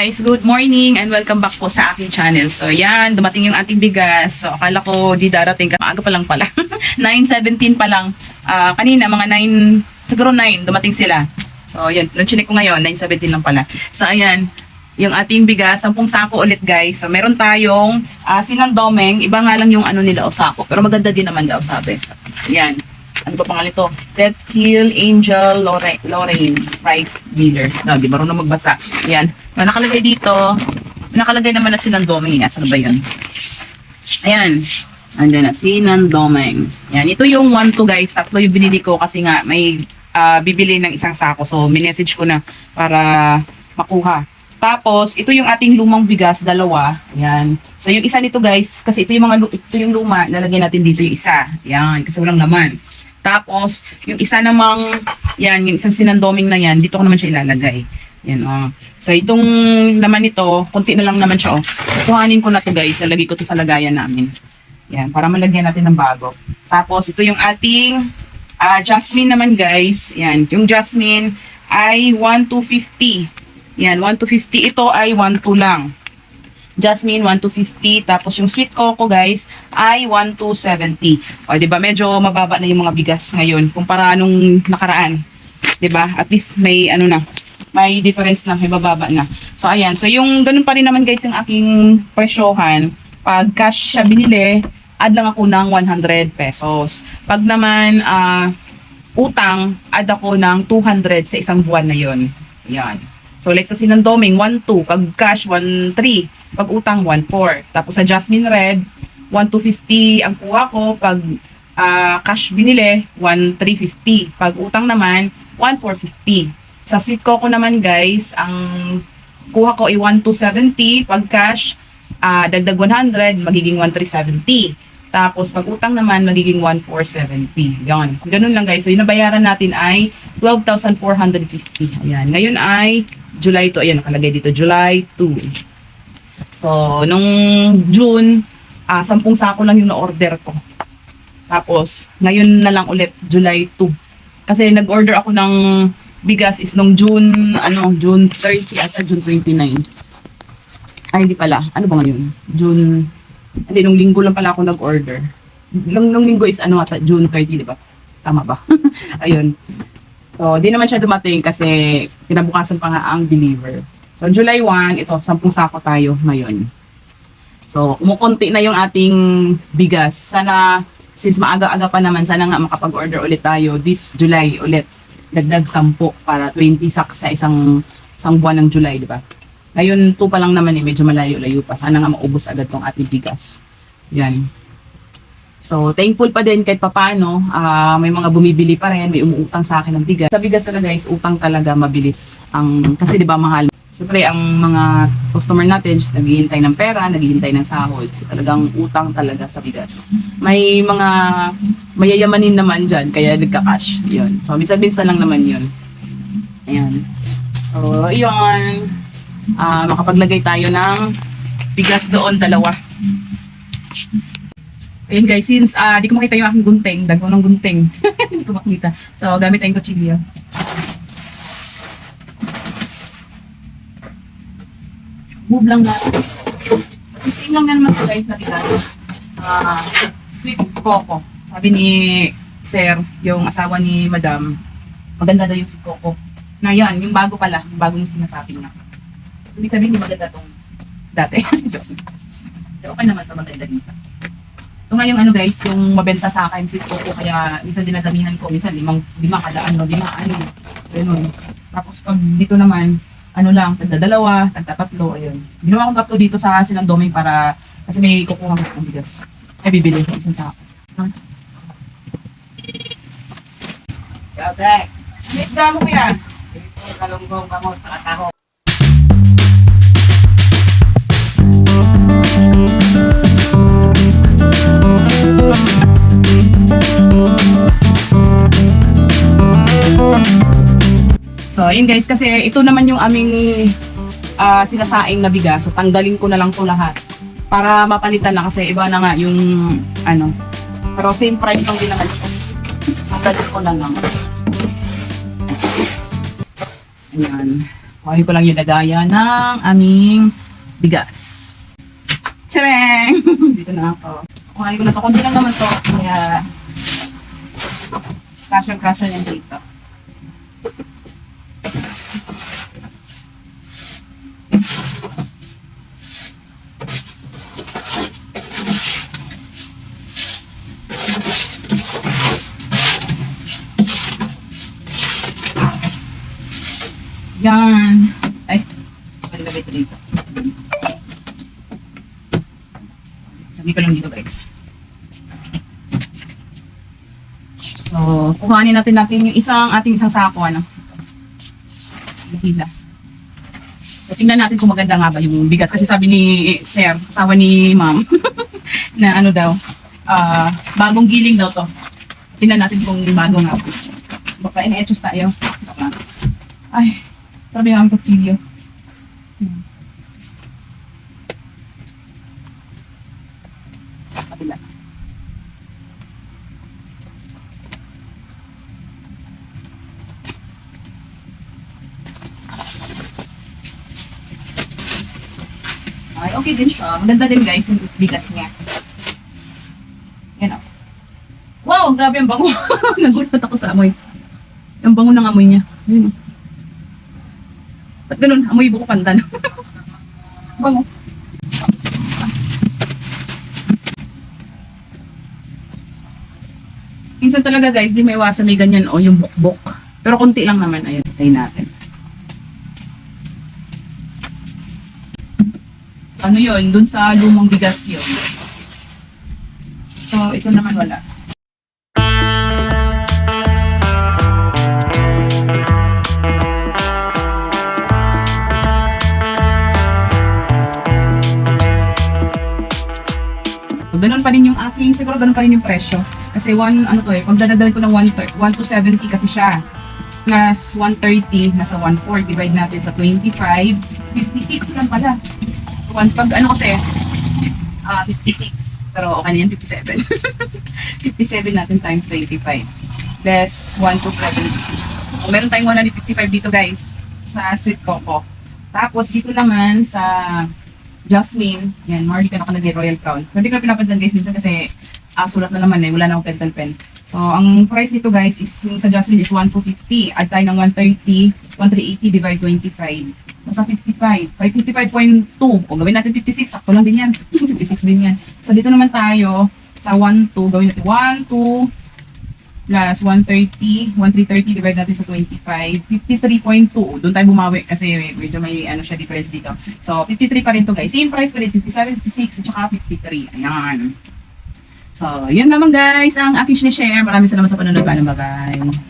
guys, good morning and welcome back po sa aking channel. So yan, dumating yung ating bigas. So akala ko di darating, maaga pa lang pala. 9.17 pa lang. Ah, kanina mga 9, siguro 9, dumating sila. So yan, nung chinek ko ngayon, 9.17 lang pala. So ayan, yung ating bigas, 10 sako ulit guys. So meron tayong uh, sinandomeng, iba nga lang yung ano nila o sako. Pero maganda din naman daw sabi. Yan. Ano ba pangalan ito? Red Hill Angel Lorraine, Lorraine Rice Dealer. No, di marunong magbasa. Yan. May nakalagay dito. Nakalagay naman na sinandomeng. Saan ba yun? Ayan. Andyan na, sinandomeng. Yan. Ito yung 1 to guys. Tatlo yung binili ko kasi nga may ah, bibili ng isang sako. So, minessage ko na para makuha. Tapos, ito yung ating lumang bigas, dalawa. Yan. So, yung isa nito guys, kasi ito yung mga ito yung luma, lalagyan natin dito yung isa. Yan, kasi walang laman. Tapos, yung isa namang, yan, yung isang sinandoming na yan, dito ko naman siya ilalagay. Yan, oh. So, itong laman nito, konti na lang naman siya, oh. Kuhanin ko na to guys, lalagay ko to sa lagayan namin. Yan, para malagyan natin ng bago. Tapos, ito yung ating ah, jasmine naman guys. Yan, yung jasmine ay 1 to 50. Yan, 1 to 50. Ito ay 1 to lang. Jasmine, 1 to 50. Tapos yung sweet coco, guys, ay 1 to 70. O, di ba? Medyo mababa na yung mga bigas ngayon kumpara nung nakaraan. Di ba? At least may ano na, may difference na, may bababa na. So, ayan. So, yung ganun pa rin naman, guys, yung aking presyohan. Pag cash siya binili, add lang ako ng 100 pesos. Pag naman, ah, utang, add ako ng 200 sa isang buwan na yon. Yan. So, like sa sinandoming, 1-2. Pag cash, 1-3. Pag utang, 1-4. Tapos sa Jasmine Red, 1-250 ang kuha ko. Pag ah, cash binili, 1-350. Pag utang naman, 1-450. Sa Sweet Coco naman, guys, ang kuha ko ay 1-270. Pag cash, ah, dagdag 100, magiging 1-370. Tapos pag utang naman, magiging 1,470. Yan. Ganun lang guys. So yung nabayaran natin ay 12,450. Ayan. Ngayon ay July 2. Ayan, nakalagay dito. July 2. So, nung June, ah 10 sako lang yung na-order ko. Tapos, ngayon na lang ulit, July 2. Kasi nag-order ako ng bigas is nung June, ano, June 30 at June 29. Ay, hindi pala. Ano ba ngayon? June hindi, nung linggo lang pala ako nag-order. Nung, nung linggo is ano ata, June 30, di ba? Tama ba? Ayun. So, di naman siya dumating kasi kinabukasan pa nga ang deliver. So, July 1, ito, 10 sako tayo ngayon. So, kumukunti na yung ating bigas. Sana, since maaga-aga pa naman, sana nga makapag-order ulit tayo this July ulit. Dagdag 10 para 20 sacks sa isang, isang buwan ng July, di ba? Ngayon, 2 pa lang naman eh, medyo malayo-layo pa. Sana nga maubos agad tong ating bigas. Yan. So, thankful pa din kahit papano. ah may mga bumibili pa rin, may umuutang sa akin ng bigas. Sa bigas talaga guys, utang talaga mabilis. Ang, kasi di ba mahal. Siyempre, ang mga customer natin, naghihintay ng pera, naghihintay ng sahod. So, talagang utang talaga sa bigas. May mga mayayamanin naman dyan, kaya nagka-cash. Yun. So, minsan-minsan lang naman yun. Ayan. So, yun ah makapaglagay tayo ng bigas doon, dalawa. Ayun guys, since ah di ko makita yung aking gunting, dagmo ng gunting. Hindi ko makita. So, gamit tayong kutsilyo. Move lang natin. Sising lang naman to guys na bigas. Ah, sweet coco. Sabi ni Sir, yung asawa ni Madam, maganda daw yung sweet coco. Na yan, yung bago pala, yung bago yung sinasabi niya. So, ibig sabihin, hindi maganda tong dati. Joke. Okay naman to maganda dito. Ito nga yung ano guys, yung mabenta sa akin, sweet coco, kaya minsan dinadamihan ko, minsan limang, lima kada ano, lima ano, ganun. Tapos pag dito naman, ano lang, tagda dalawa, tagda tatlo, ayun. Ginawa kong tatlo dito sa sinandoming para, kasi may kukuha ko ng bigas. Ay, bibili, isang sa akin. Okay. Wait, mo ko yan. Ito, talunggong, bangos, pakataho. Ayun guys, kasi ito naman yung aming ah, sinasaing na bigas. So, tanggalin ko na lang to lahat. Para mapalitan na kasi iba na nga yung ano. Pero same price lang din naman ito. Tanggalin ko na lang. Ayan. Okay ko lang yung lagaya ng aming bigas. Tcharing! Dito na ako. Okay ko na to. Kunti lang naman to. Kaya, kasya-kasya yan dito. Yan. Ay, palagay ito dito. Lagay ko lang dito guys. So, kuhanin natin natin yung isang ating isang sako ano. Hila. So, tingnan natin kung maganda nga ba yung bigas kasi sabi ni eh, Sir, asawa ni Ma'am na ano daw, ah bagong giling daw to. Tingnan natin kung bago nga. Baka ine-etchos tayo. Baka. Ay, sabi nga ang kutsilyo. Hmm. Ay, okay din siya. Maganda din guys yung bigas niya. Yan o. Wow, grabe ang bango. Nagulat ako sa amoy. Ang bango ng amoy niya. Yun. o. Ba't ganun? Amoy buko pandan. bango. Minsan talaga guys, di may iwasan may ganyan o yung bukbok. Pero konti lang naman. Ayun, tayo natin. Ano yun? Dun sa lumang bigas yun. So, ito naman wala. Ganun pa rin yung aking, siguro ganun pa rin yung presyo. Kasi one, ano to eh, pag dadagdag ko ng 1, 1 to 70 kasi siya. Plus 130, nasa 14, divide natin sa 25, 56 lang pala. One, pag ano kasi, ah 56. Pero okay na yan, 57. 57 natin times 25. Less 1 to 70. Kung meron tayong 155 dito guys, sa Sweet Coco. Tapos dito naman sa Jasmine, yan, more ka nakalagay Royal Crown. Pero di ko na pinapandan guys minsan kasi ah, sulat na naman eh, wala na akong pentel pen. So, ang price nito guys is yung sa Jasmine is 1,250. Add tayo ng 130, 1,380 divide 25. Nasa 55. 555.2. Kung gawin natin 56, sakto lang din yan. 56 din yan. So, dito naman tayo sa 1, 2. Gawin natin 1, 2 plus 130. 1,330 divide natin sa 25. 53.2. Doon tayo bumawi kasi medyo may ano siya difference dito. So, 53 pa rin to guys. Same price pa rin. 57, 56, at saka 53. Ayan. So, yun naman guys ang aking sinishare. Maraming salamat sa panonood. Bye-bye.